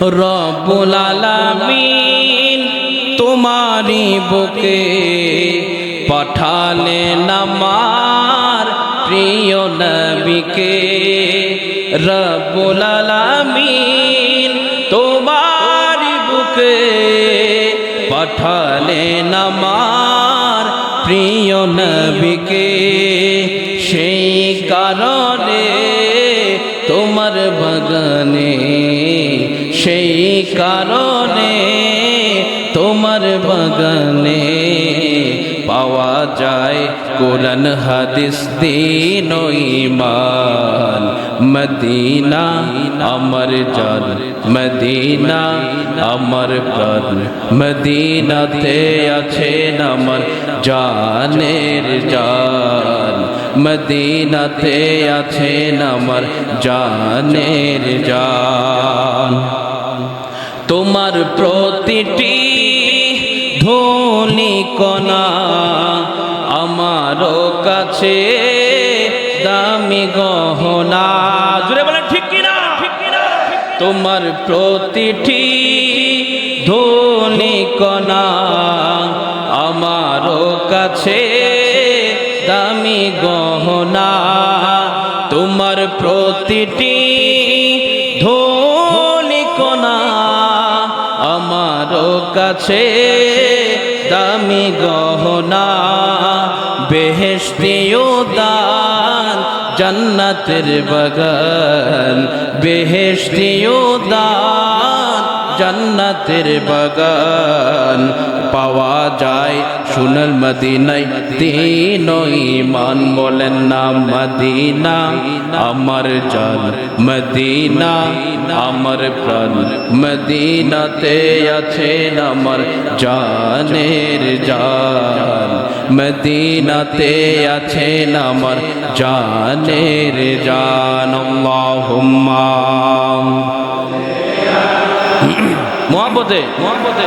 রব্বুল আলামিন তোমারি বুকে পাঠালেন আমার প্রিয় নবীকে। রব্বুল আলামিন তোমারি বুকে পাঠালেন আমার প্রিয় নবীকে। সেই কারণে সেই কারণে তোমার বাগানে পাওয়া যায় কোরআন, হাদিস, দিন ইমান মদিনা আমার জান, মদিনা আমার প্রাণ। মদিনাতে আছেন আমার জানের জান। মদিনাতে আছেন আমার জানের জান। তোমার প্রতিটি ধনী কণা আমারও কাছে দামি গহনা। জুড়ে বলেন, ঠিক কিনা? তোমার প্রতিটি ধনী কণা আমারও কাছে দামি গহনা। তোমার প্রতিটি কাছে দামি গহনা বেহেস্তিও দান জন্নতের বাগান বেহেস্তিও দান জন্নতের বাগান। পাওয়া যায়। সোনার মদিনায় দিন ইমান বলেন না, মদিনা আমার জান, মদিনা আমার প্রাণ। মদিনাতে আছেন আমার জানের জান। মদিনাতে আছেন আমার জানের জান। আল্লাহুম্মা। মোহাম্মতে মোহাম্মতে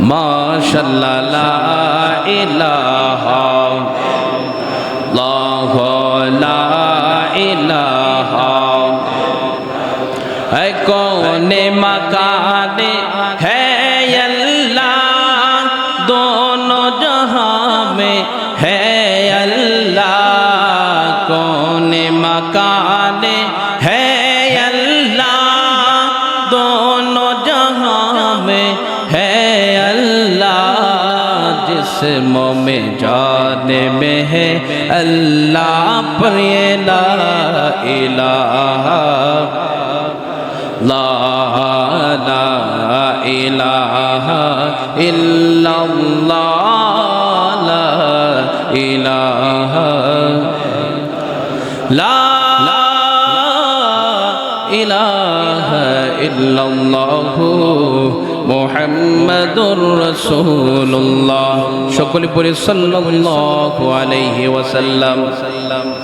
মাশাল্লাহ লা ইলাহা আল্লাহ লা ইলাহা ہے کون مکان ہے اللہ دونوں جہاں میں ہے اللہ کون مکان ہے आसमों में जाने में है अल्लाह पर ये ला इलाहा ला ला इलाहा इल्लल्लाह ला इलाहा ला इलाहा इल्लल्लाहु إلا الله محمد رسول الله شكرا لله